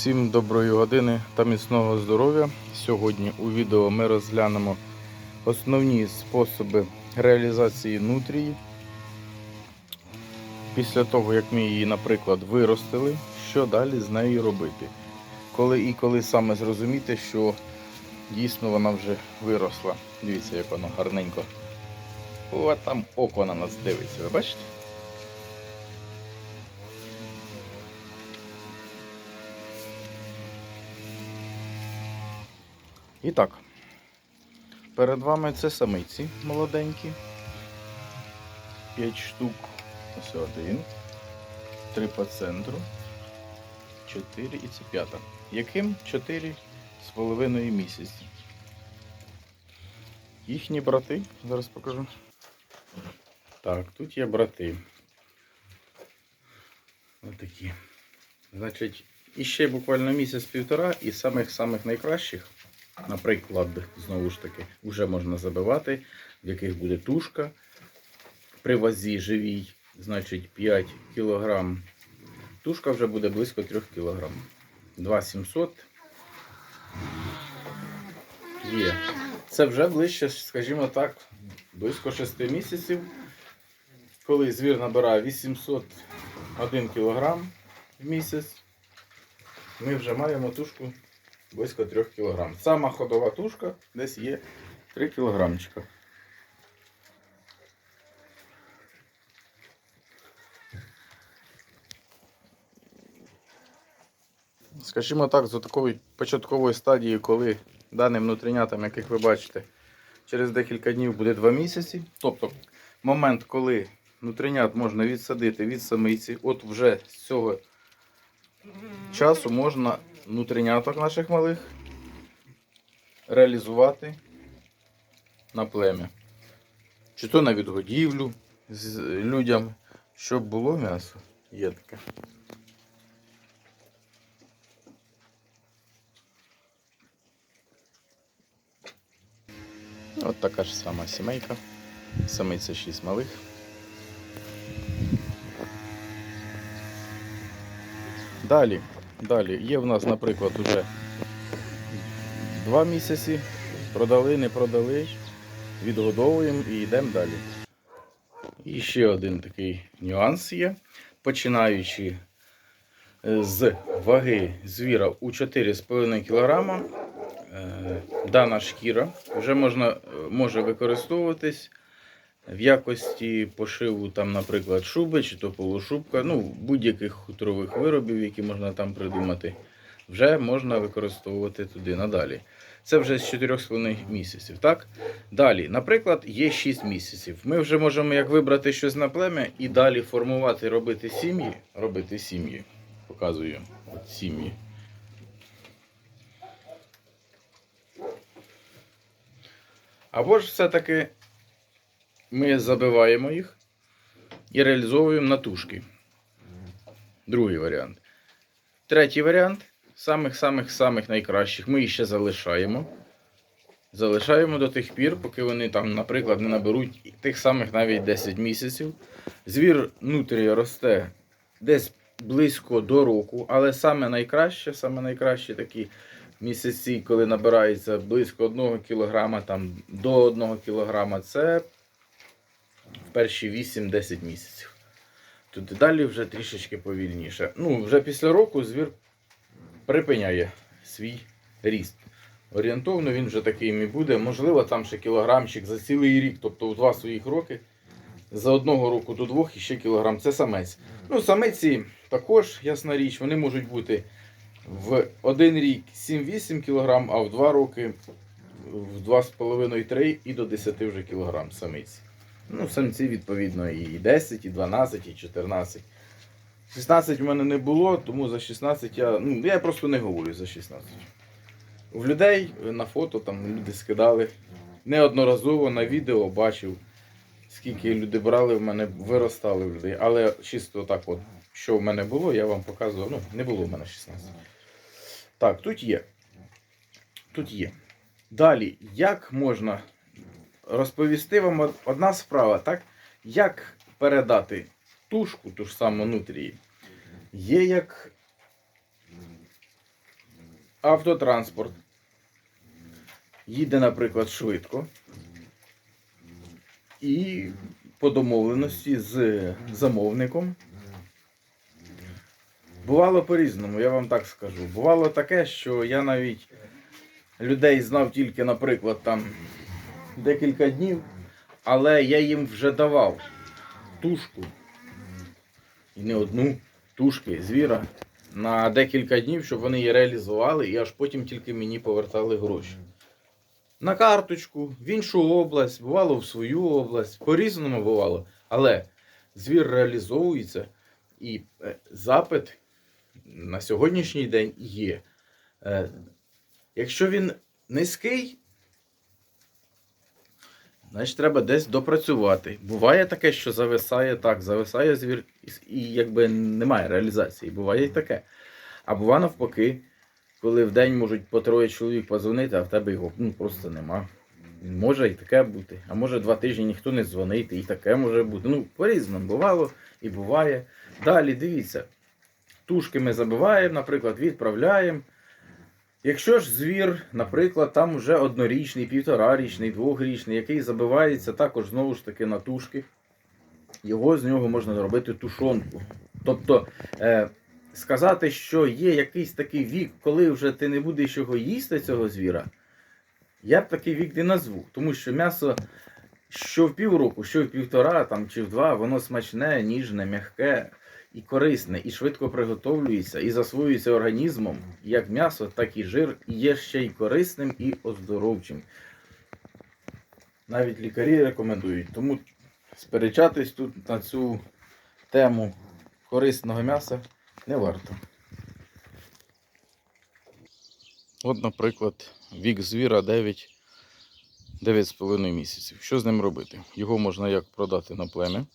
Всім доброї години та міцного здоров'я. Сьогодні у відео ми розглянемо основні способи реалізації нутрії. Після того, як ми її, наприклад, виростили, що далі з нею робити. Коли і коли саме зрозуміти, що дійсно вона вже виросла. Дивіться, як воно гарненько. О, там око на нас дивиться, ви бачите? І так, перед вами це самиці молоденькі. 5 штук. Ось один. Три по центру. Чотири і це п'ята. Яким 4 з половиною місяці. Їхні брати, зараз покажу. Так, тут є брати. Отакі. Значить, іще буквально місяць-півтора і самих-самих найкращих Наприклад, знову ж таки, вже можна забивати, в яких буде тушка. При вазі живій, значить 5 кг. Тушка вже буде близько 3 кг. 2700 є. Це вже ближче, скажімо так, близько 6 місяців. Коли звір набирає 801 кг в місяць, ми вже маємо тушку близько 3 кг. Сама ходова тушка десь є 3 кг. Скажімо так, з такої початкової стадії, коли даним внутрінятам, яких ви бачите, через декілька днів буде 2 місяці. Тобто момент, коли внутрінят можна відсадити від самиці, от вже з цього часу можна внутріняток наших малих реалізувати на плем'я. Чи то на відгодівлю з людям, щоб було м'ясо. Є таке. От така ж сама сімейка. Самиця 6 малих. Далі, далі є в нас, наприклад, уже два місяці. Продали, не продали, відгодовуємо і йдемо далі. І ще один такий нюанс є. Починаючи е, з ваги звіра у 4,5 кг, е, дана шкіра вже можна, е, може використовуватись в якості пошиву, там, наприклад, шуби чи то полушубка, ну, будь-яких хутрових виробів, які можна там придумати, вже можна використовувати туди надалі. Це вже з 4,5 місяців. так? Далі, наприклад, є 6 місяців. Ми вже можемо як вибрати щось на плем'я і далі формувати, робити сім'ї. Робити сім'ї. Показую От сім'ї. Або ж все-таки ми забиваємо їх і реалізовуємо на тушки. Другий варіант. Третій варіант самих-самих-самих найкращих. Ми їх ще залишаємо. Залишаємо до тих пір, поки вони там, наприклад, не наберуть тих самих навіть 10 місяців. Звір нутрія росте десь близько до року, але саме найкраще, саме найкраще такі місяці, коли набирається близько 1 кг там, до 1 кг, це в перші 8-10 місяців. Тут далі вже трішечки повільніше. Ну, вже після року звір припиняє свій ріст. Орієнтовно він вже таким і буде. Можливо, там ще кілограмчик за цілий рік, тобто у два своїх роки. За одного року до двох і ще кілограм. Це самець. Ну, самиці також, ясна річ, вони можуть бути в один рік 7-8 кг, а в два роки в 2,5-3 і до 10 вже кілограм самиці. Ну, самці, відповідно, і 10, і 12, і 14. 16 в мене не було, тому за 16 я. Ну, я просто не говорю за 16. В людей на фото там люди скидали. Неодноразово на відео бачив, скільки люди брали, в мене виростали в людей. Але чисто так, от, що в мене було, я вам показував. Ну, не було в мене 16. Так, тут є. Тут є. Далі, як можна розповісти вам одна справа, так? Як передати тушку, ту ж саму нутрії, є як автотранспорт їде, наприклад, швидко. І по домовленості з замовником. Бувало по-різному, я вам так скажу. Бувало таке, що я навіть людей знав тільки, наприклад, там декілька днів, але я їм вже давав тушку. І не одну тушки звіра на декілька днів, щоб вони її реалізували, і аж потім тільки мені повертали гроші. На карточку, в іншу область, бувало в свою область, по-різному бувало. Але звір реалізовується і е, запит на сьогоднішній день є. Е, Якщо він низький, значить треба десь допрацювати. Буває таке, що зависає так, зависає звір і- якби немає реалізації. Буває і таке. А буває навпаки, коли в день можуть по троє чоловік позвонити, а в тебе його ну, просто нема. Може і таке бути. А може два тижні ніхто не дзвонить, і таке може бути. Ну, по-різному бувало і буває. Далі дивіться. Тушки ми забиваємо, наприклад, відправляємо. Якщо ж звір, наприклад, там вже однорічний, півторарічний, двохрічний, який забивається також знову ж таки на тушки, його з нього можна зробити тушонку. Тобто е, сказати, що є якийсь такий вік, коли вже ти не будеш його їсти, цього звіра, я б такий вік не назву. Тому що м'ясо що в півроку, що в півтора там, чи в два, воно смачне, ніжне, м'яке і корисне, і швидко приготовлюється, і засвоюється організмом, як м'ясо, так і жир, і є ще й корисним і оздоровчим. Навіть лікарі рекомендують. Тому сперечатись тут на цю тему корисного м'яса не варто. От, наприклад, вік звіра 9 9,5 місяців. Що з ним робити? Його можна як продати на плем'я.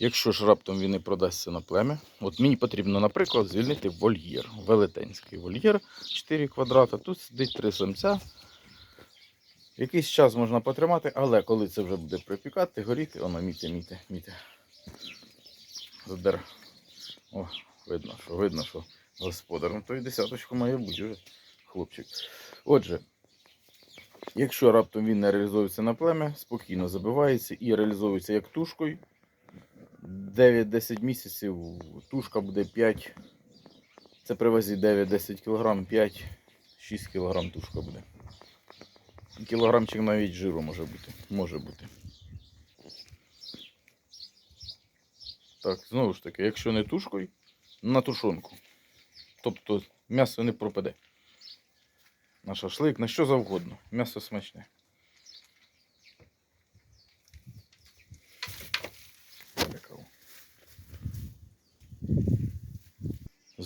Якщо ж раптом він не продасться на плем'я, от мені потрібно, наприклад, звільнити вольєр. Велетенський вольєр 4 квадрата. Тут сидить три самця. Якийсь час можна потримати, але коли це вже буде припікати, горіти, воно міте, міте, міте. Задер. О, видно, що видно, що господар. Ну, то і десяточку має бути вже хлопчик. Отже, якщо раптом він не реалізується на плем'я, спокійно забивається і реалізується як тушкою. 9-10 місяців тушка буде 5. Це привезі 9-10 кг, 5-6 кг тушка буде. Кілограмчик навіть жиру може бути. Може бути. Так, знову ж таки, якщо не тушкою, на тушонку. Тобто м'ясо не пропаде. На шашлик, на що завгодно. М'ясо смачне.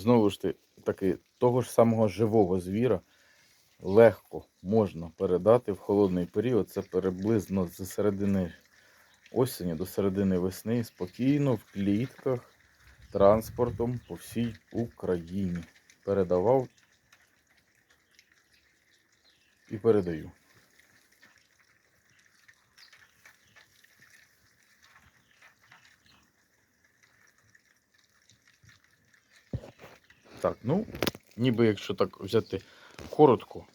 Знову ж таки, того ж самого живого звіра легко можна передати в холодний період. Це приблизно з середини осені до середини весни спокійно в клітках транспортом по всій Україні. Передавав і передаю. Так, ну, ніби якщо так взяти коротко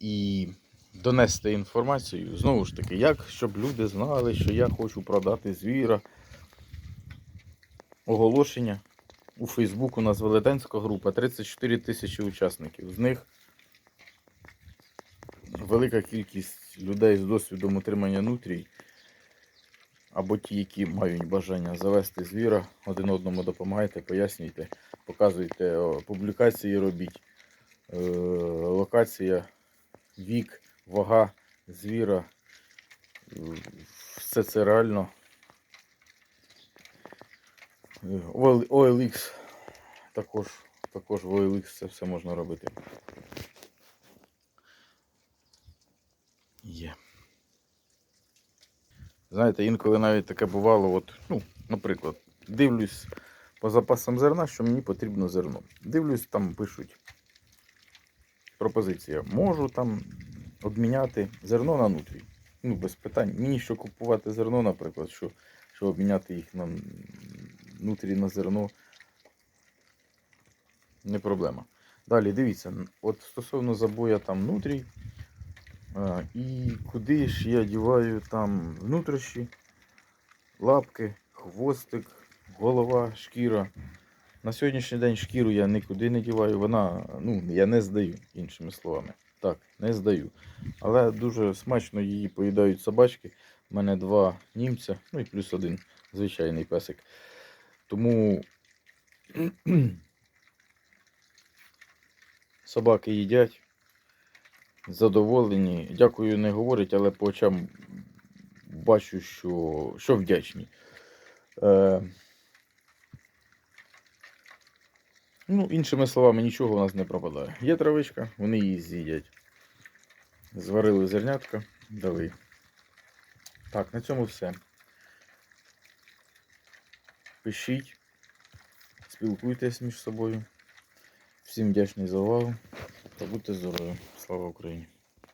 і донести інформацію, знову ж таки, як щоб люди знали, що я хочу продати звіра. Оголошення у Фейсбук у нас велетенська група, 34 тисячі учасників. З них велика кількість людей з досвідом утримання нутрій, або ті, які мають бажання завести звіра, один одному допомагайте, пояснюйте, показуйте, публікації робіть, е, локація, вік, вага звіра. Е, Все це реально. Е, OLX також, також в OLX це все можна робити. Знаєте, інколи навіть таке бувало, от, ну, наприклад, дивлюсь по запасам зерна, що мені потрібно зерно. Дивлюсь, там пишуть пропозиція. Можу там обміняти зерно на нутрій. Ну, без питань. Мені що купувати зерно, наприклад, що, що обміняти їх на нутрій на зерно. Не проблема. Далі, дивіться, от стосовно забоя там внутрій, і куди ж я діваю там внутрішні, лапки, хвостик, голова, шкіра. На сьогоднішній день шкіру я нікуди не діваю, вона, ну, я не здаю, іншими словами. Так, не здаю. Але дуже смачно її поїдають собачки. У мене два німця, ну і плюс один звичайний песик. Тому собаки їдять. Задоволені. Дякую, не говорить, але по очам бачу, що, що вдячні. Е, ну, іншими словами, нічого у нас не пропадає. Є травичка, вони її з'їдять. Зварили зернятка, дали. Так, на цьому все. Пишіть, спілкуйтесь між собою. Всім вдячний за увагу та будьте здорові. Слава Україні!